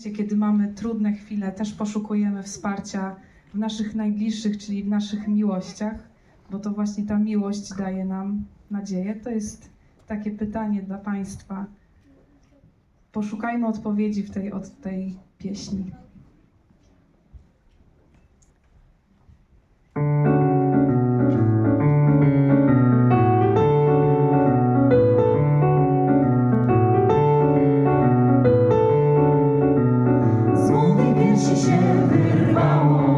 Kiedy mamy trudne chwile, też poszukujemy wsparcia w naszych najbliższych, czyli w naszych miłościach, bo to właśnie ta miłość daje nam nadzieję. To jest takie pytanie dla Państwa. Poszukajmy odpowiedzi w tej, od tej pieśni. ci się wyrwało.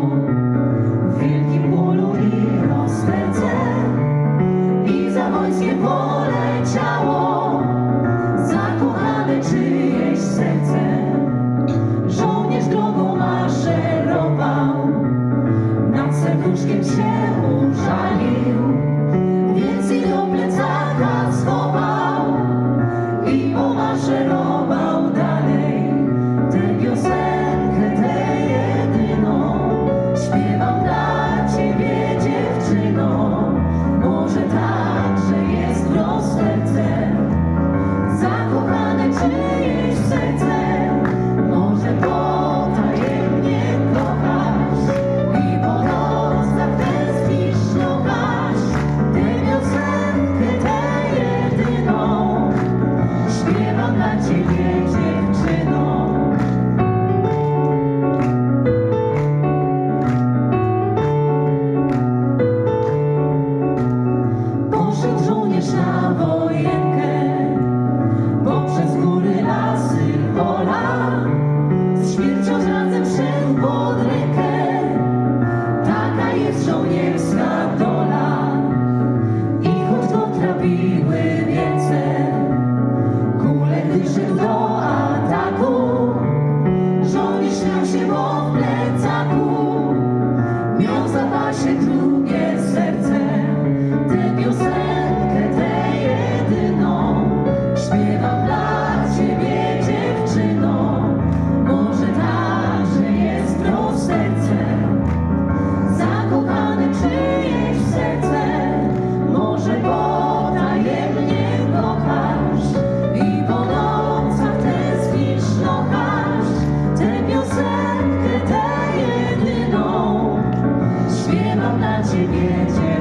to get